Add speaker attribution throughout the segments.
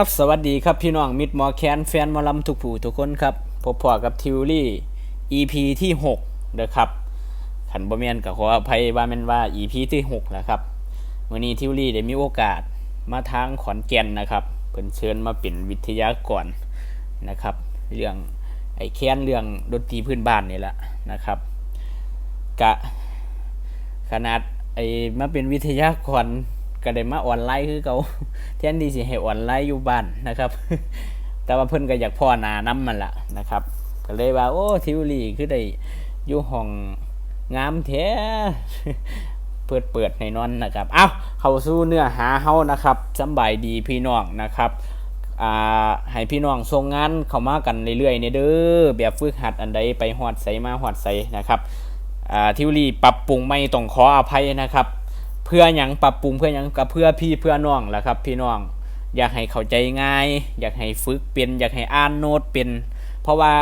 Speaker 1: ับสวัสดีครับพี่น้องมิดหมอแคนแฟนมอลำทุกผู้ทุกคนครับพบพอกับทิวลี่ EP ที่6เด้อครับขันบ่แม่นกับขออภัยว่าแม่นว่า EP ที่6แล้วครับวันนี้ทิวลี่ได้มีโอกาสมาทางขอนแก่นนะครับเพิ่นเชิญมาเป็นวิทยากรนะครับ เรื่องไอ้แค้นเรื่องดนตรีพื้นบ้านนี่แหละนะครับกะขนาดไอ้มาเป็นวิทยากร ก็ได้มาออนไลน์คือเขาแทนที่สิให้ออนไลน์อยู่บ้านนะครับ แต่ว่าเพิ่นก็อยากพ่อหนาน้ำมันละนะครับ ก็เลยว่า โอ้ทิวลีคือได้อยู่ห้องงามแท้เปิดเปิดในนอนนะครับ เอาเข้าสู่เนื้อหาเฮานะครับสบายดีพี่น้องนะครับอ่าให้พี่น้องส่งงานเข้ามากันเรื่อยๆเนี่ยเด้อแบบฝึกหัดอันใดไปฮอดใสมาฮอดใสนะครับอ่าทิวลีปรับปรุงไม่ต้องขออภัยนะครับ เพื่อหยังปรับปรุงเพื่อหยังกับเพื่อพี่เพื่อน้องแหละครับ พี่น้อง อยากให้เข้าใจง่าย อยากให้ฝึกเป็นอยากให้อ่านโน้ตเป็น เพราะว่า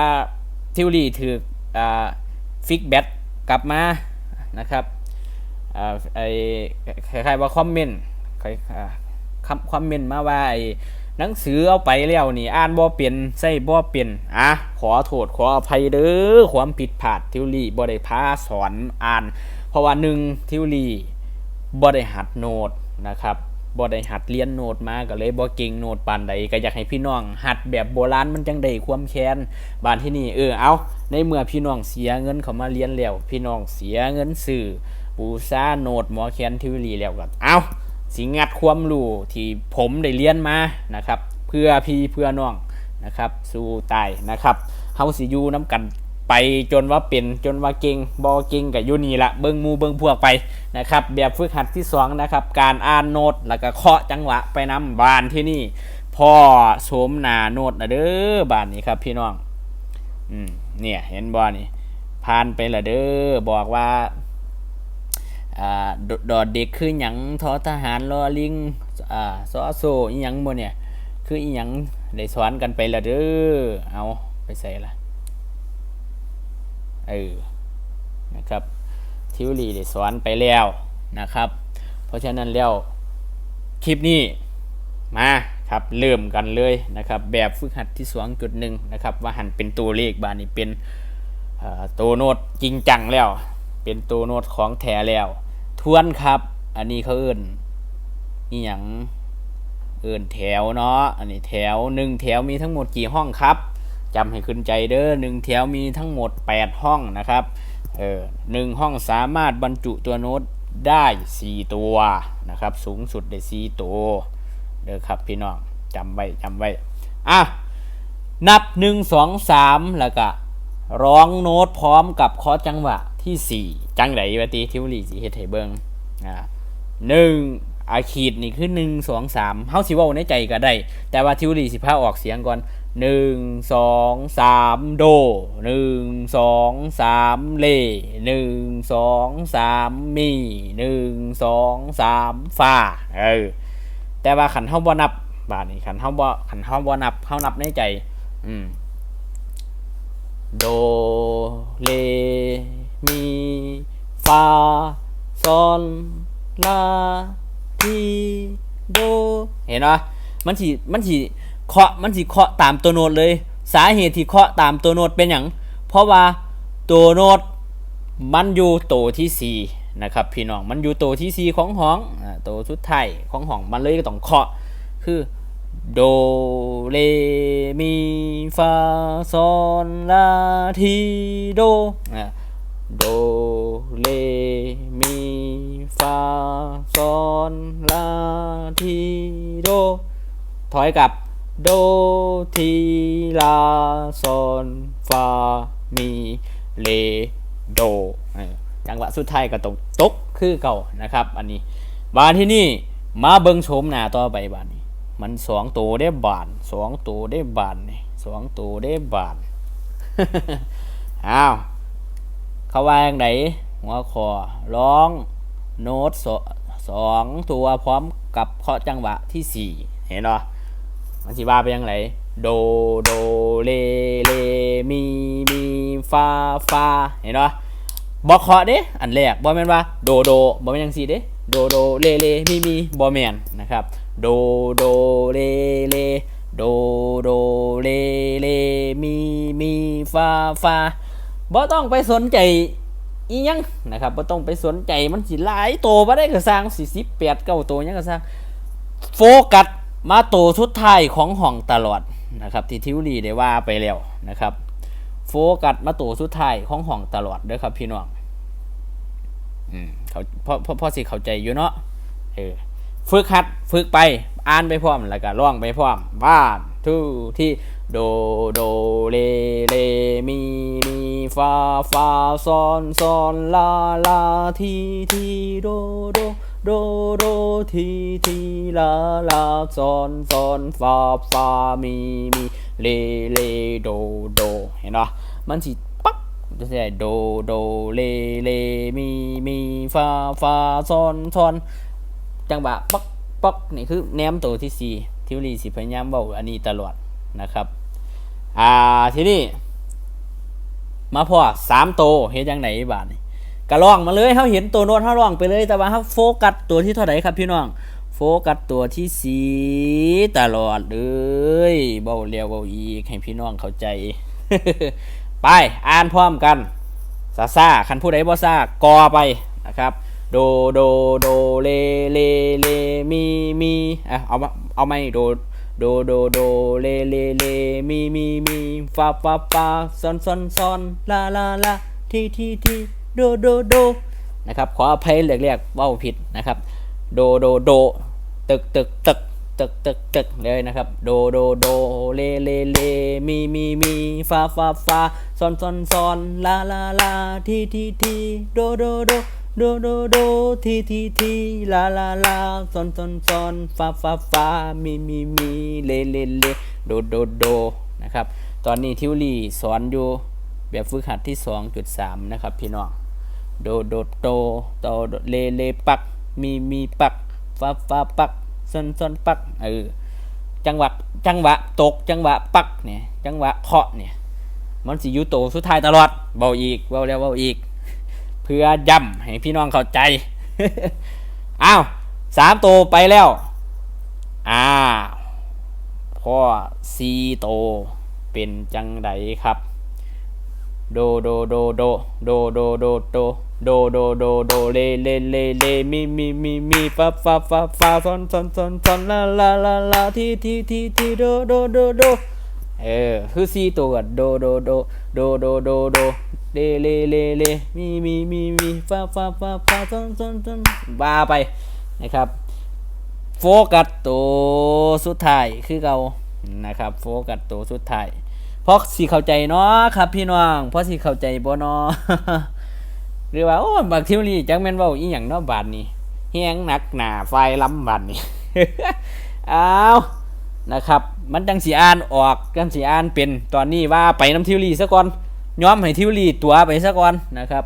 Speaker 1: ทิวลีถืออ่าฟิกแบตกลับมานะครับอ่าไอคล้ายๆว่าคอมเมนต์คล้ายอ่าคำคอมเมนต์มาว่าไอ้หนังสือเอาไปแล้วนี่อ่านบ่เปลี่ยนใส่บ่เปลี่ยนอะขอโทษขออภัยเด้อความผิดพลาดทิวลีบ่ได้พาสอนอ่าน เพราะว่าหนึ่งทิวลี บ่ได้หัดโน้ตนะครับบ่ได้หัดเรียนโน้ตมาก็เลยบ่เก่งโน้ตปานใดก็อยากให้พี่น้อง หัดแบบโบราณมันจังได้ความแค้นบานที่นี่เออเอาในเมื่อพี่น้องเสียเงินเข้ามาเรียนแล้วพี่น้องเสียเงินซื้อปูซาโน้ตหมอแคนทิวลีแล้วก็เอาสิงัดความรู้ที่ผมได้เรียนมานะครับ เพื่อพี่เพื่อน้องนะครับ สู้ตายนะครับเฮาสิอยู่น้ำกัน ไปจนว่าเป็นจนว่าเก่งบอเก่งกับยูนี่ละเบิงมูเบิงพวกไปนะครับแบบฝึกหัดที่สองนะครับการอ่านโน้ตแล้วก็เคาะจังหวะไปนำบานที่นี่พ่อสมหนาโน้ตนะเด้อบานนี้ครับพี่น้อง อืมเนี่ยเห็นบอนี่ผ่านไปละเด้อบอกว่าอ่าดอดเด็กคือหยังทอทหารลอลิงอ่าซอโซอีหยังบ่เนี่ย คืออีหยังได้สอนกันไปละเด้อเอาไปใส่ละ เออนะครับทิวลีได้สอนไปแล้วนะครับ เพราะฉะนั้นแล้วคลิปนี้มาครับเริ่มกันเลยนะครับ แบบฝึกหัดที่สองจุดหนึ่งนะครับ ว่าหันเป็นตัวเลขบานนี้เป็นตัวโน้ตจริงจังแล้ว เป็นตัวโน้ตของแท้แล้ว ทวนครับ อันนี้เขาเอิ้นนี่หยังเอิ้นแถวเนาะอันนี้แถวหนึ่งแถวมีทั้งหมดกี่ห้องครับ จำให้ขึ้นใจเด้อหนึ่งแถวมีทั้งหมด 8 ห้องนะครับเออหนึ่งห้องสามารถบรรจุตัวโน้ตได้ 4 ตัวนะครับ สูงสุดได้ 4 ตัวเด้อครับพี่น้องจำไว้จำไว้อะนับหนึ่งสองสามแล้วก็ร้องโน้ตพร้อมกับคอจังหวะที่สี่จังไหนวะตีทิวลีสีเฮ็ดให้เบิงอ่าหนึ่งอาขีดนี่คือหนึ่งสองสามเฮาสิเว่าในใจก็ได้ แต่ว่าทิวลีสิพาออกเสียงก่อน หนึ่งสองสามโดหนึ่งสองสามเลหนึ่งสองสามมีหนึ่งสองสามฟาเออแต่ว่าขันเฮาบ่นับบาดนี้ขันเฮาบ่ขันเฮาบ่นับเฮานับในใจ อืมโดเลมีฟาซอนลาทีโด เห็นปะมันสิมันสิ เคาะมันสิเคาะตามตัวโน้ตเลย สาเหตุที่เคาะตามตัวโน้ตเป็นอย่างเพราะว่าตัวโน้ตมันอยู่โตวที่สี่นะครับพี่น้องมันอยู่โตวที่สี่ของห้องโตวสุดท้ายของห้องมันเลยก็ต้องเคาะคือโดเลมีฟาซอนลาทีโดโดเลมีฟาซอนลาทีโดถอยกลับ โดทีลาซอนฟามีเลโดจังหวะสุดท้ายก็ตกตกคือเก่านะครับ อันนี้บานที่นี่มาเบิงโฉมหน้าต่อไปบานนี้ มันสองตัวได้บานสองตัวได้บานนี่สองตัวได้บานอ้าวเขาว่าอย่างไหนหัวคอร้องโน้ตสองตัวพร้อมกับเคาะจังหวะที่สี่เห็นเหรอ มันสิว่าไปยังไงโดโดเลเลมีมีฟาฟาเห็นเหรอบอเคาะเด้อันแรกบอแมนว่าโดโดบอแมนยังสีเด้โดโดเลเลมีมีบอแมนนะนะครับโดโดเลเลโดโดเลเลมีมีฟาฟาบ่ต้องไปสนใจอียังนะครับบ่ต้องไปสนใจมันสิหลายโตบ่ได้ก็สร้างสิ10 8 9โตยังก็สร้างโฟกัส มาโตวสุดท้ายของห้องตลอดนะครับที่ทิวลีได้ว่าไปแล้วนะครับ โฟกัสมาโตวสุดท้ายของห้องตลอดเด้อครับพี่น้องอืมเขาพอพอพอสิเข้าใจอยู่เนาะเออฝึกหัดฝึกไปอ่านไปพร้อมแล้วก็ร้องไปพร้อมว่าทูที่โดโดเลเลมีมีฟาฟาซอนซอนลาลาทีทีโดโด โดโดทีทีลาลาซอนซอนฟาฟามีมีเลเลโดโดเห็นปะมันสิปักจะใช่โดโดเลเลมีมีฟาฟาซอนซอนจังหวะปักปักนี่คือแนมตัวที่สี่ทิวลีสิพยายามเบาอันนี้ตลอดนะครับอ่าทีนี้มาพอสามโตเฮ็ดยังไงบ้าดนี่ ก็ล่องมาเลยเขาเห็นตัวโน้ตเขาล่องไปเลยแต่ว่าเขาโฟกัสตัวที่เท่าไหร่ครับพี่น้อง โฟกัสตัวที่สีตลอดเลยเบาเรียวเบาอีกให้พี่น้องเข้าใจ ไปอ่านพร้อมกันซาซาคันผู้ใดบ่ซากอไปนะครับ โดโดโดเลเลเลมีมีอะเอามาเอาไม่โดโดโดโดเลเลเลมีมีมีฟาฟาฟาซอนซอนซอนลาลาลาทีทีที โดโดโดนะครับขออภัยเรียกๆเว่าผิดนะครับโดโดโดตึกตึกตึกตึกตึกตึกเลยนะครับโดโดโดเลเลเลมีมีมีฟาฟาฟาซอนซอนซอนลาลาลาทีทีทีโดโดโดโดโดโดทีทีทีลาลาลาซอนซอนซอนฟาฟาฟามีมีมีเลเลเลโดโดโดนะครับ ตอนนี้ทิวลีสอนอยู่แบบฝึกหัดที่ 2.3 นะครับพี่น้อง โดโดโดโตเลเลปัก มีมีปักฟาฟาปักซนซนปักเออจังหวะจังหวะตกจังหวะปักเนี่ยจังหวะเคาะเนี่ยมันสิอยู่โตสุดท้ายตลอดเบาอีกเบาแล้วเบาอีก เพื่อย้ำให้พี่น้องเข้าใจอ้าวสามตัวไปแล้วอ้าวพ่อซีโตวเป็นจังไดครับ โดโดโดโดโดโดโดโด โดโดโดโดเลเลเลเลมีมีมีมีฟาฟาฟาฟาซอนซอนซอนซอนลาลาลาลาทีทีทีทีโดโดโดโดเออคือซีตัวกับโดโดโดโดโดโดโดเลเลเลเลมีมีมีมีฟาฟาฟาฟาซอนซอนซอนบาไปนะครับโฟกัสตัวสุดท้ายคือเรานะครับ โฟกัสตัวสุดท้ายเพราะสิเข้าใจเนาะครับพี่น้องเพราะสิเข้าใจบ่เนาะ หรือว่าโอ้บางทีนี่จังแม่นเว้าอีหยังเนาะบาดนี้แฮงหนักหนาไฟล้ำบาดนี้อ้าวนะครับ มันจังสิอ่านออกจังสิอ่านเป็นตอนนี้ว่าไปน้ำทิวลีซะก่อนย้อมให้ทิวลีตัวไปซะก่อนนะครับ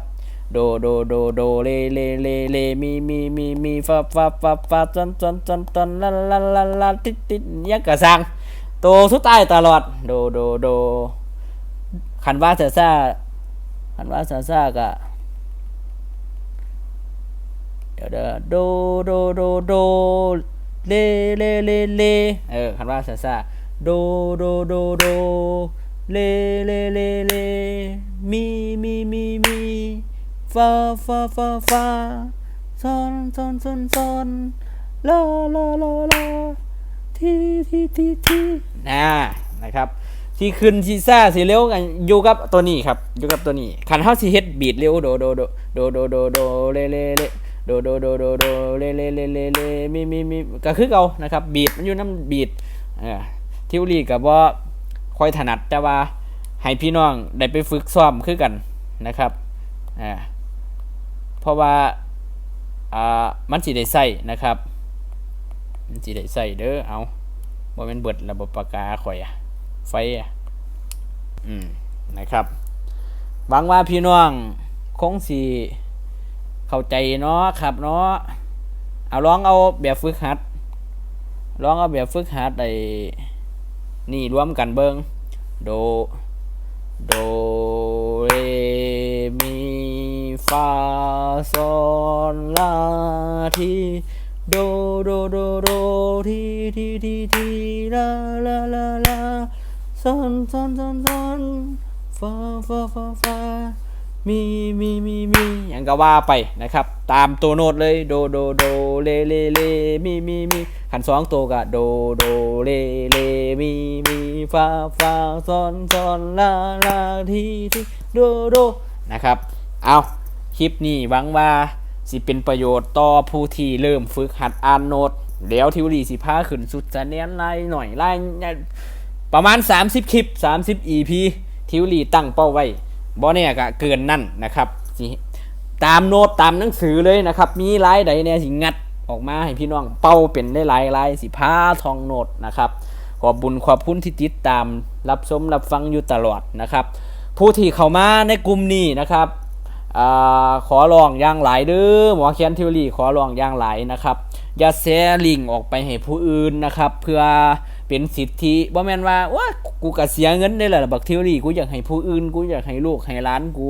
Speaker 1: โดโดโดโดเลเลเลเลมีมีมีมีฟาฟาฟาฟาจนจนจนจนลาลาลาลาติดติดยักกระสังโตสุดท้ายตลอด โดโดโดขันว่าซาซาขันว่าซาซากะ เดี๋ยวโดโดโดโดเลเลเลเลเออขันว่าซาซาโดโดโดโดเลเลเลเลมีมีมีมีฟาฟาฟาฟาซอนซอนซอนซอนลาลาลาลาทีทีทีทีนะนะครับ ที่ขึ้นที่ซ่าสิเร็วกันอยู่กับตัวนี้ครับอยู่กับตัวนี้ขันเฮาสิเฮ็ดบีดเร็วโดโดโดโดโดโดโดเลเลเล โดโดโดโดโดเลเลเลเลเลมีมีมีก็คือเก่านะครับบีดมันอยู่น้ำบีดเออทิวลีกับว่าค่อยถนัดแต่ว่าให้พี่น้องได้ไปฝึกซ้อมคือกันนะครับอ่าเพราะว่าอ่ามันสิได้ใส่นะครับ มันสิได้ใส่เด้อเอาบ่แม่นเบิดระบบปากกาข่อยอะไฟอะอืมนะครับหวังว่าพี่น้องคงสิ เข้าใจเนาะครับเนาะเอาลองเอาแบบฝึกหัดลองเอาแบบฝึกหัดไอ้นี่รวมกันเบิงโด โดเรมีฟาซอลาทีโดโดโดโดทีทีทีทีลาลาลาลาซอนซอนซอนซอนฟาฟาฟาฟา มีมีมีมีอย่างก็ว่าไปนะครับ ตามตัวโน้ตเลยโดโดโดเลเลเลมีมีมีขันสองตัวก็โดโดเลเลมีมีฟาฟาซอนซอนลาลาทีทีโดโดนะครับ เอาคลิปนี้หวังว่าสิเป็นประโยชน์ต่อผู้ที่เริ่มฝึกหัดอ่านโน้ตเดี๋ยวทิวรีสิพาขึ้นสุดจะเนียนไล่หน่อยไล่ประมาณ 30 คลิป 30 EP ทิวรีตั้งเป้าไว้ บ่เนี่ยก็เกินนั่นนะครับตามโน้ตตามหนังสือเลยนะครับ มีลายใดเนี่ยสิงัดออกมาให้พี่น้องเป้าเป็นได้หลายลายสิพาทองโน้ตนะครับขอบบุญขอบคุณที่ติดตามรับชมรับฟังอยู่ตลอดนะครับ ผู้ที่เข้ามาในกลุ่มนี้นะครับอขอลองอย่างหลายเด้อหมอเคียนทิวรี่ขอลองอย่างหลายนะครับ อย่าแชร์ลิงออกไปให้ผู้อื่นนะครับ เพื่อ เป็นสิทธิบ่แม่นว่าว่ากูก็เสียเงินได้แหละบักทิวรี่กูอยากให้ผู้อื่นกูอยากให้ลูกให้หล้านกู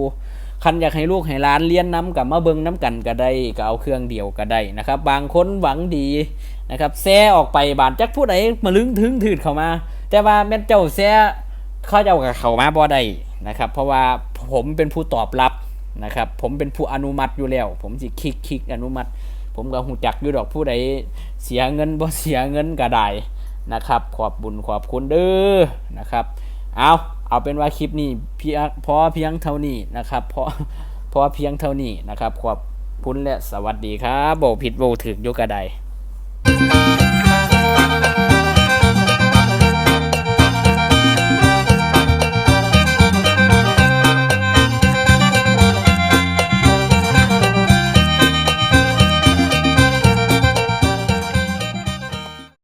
Speaker 1: คันอยากให้ลูกให้หล้านเรียนน้กับมาเบิงน้กันก็ได้ก็เอาเครื่องเดียวก็ได้นะครับ บางคนหวังดีนะครับแซ่ออกไปบานจักผู้ใดมาลึงถึงถืดเข้ามา แต่ว่าแม่เจ้าแซ่เขาเจ้ากับเขามาบ่ได้นะครับ เพราะว่าผมเป็นผู้ตอบรับนะครับ ผมเป็นผู้อนุมัติอยู่แล้ว ผมสิคลิกคลิกอนุมัติ ผมก็หูจักอยู่ดอกผู้ใดเสียเงินบ่เสียเงินก็ได้ นะครับ ขอบบุญขอบคุณเด้อนะครับ เอาเอาเป็นว่าคลิปนี้เพียงพอเพียงเท่านี้นะครับพอพอเพียงเท่านี้นะครับ ขอบคุณและสวัสดีครับโบผิดโบถึกยกกระได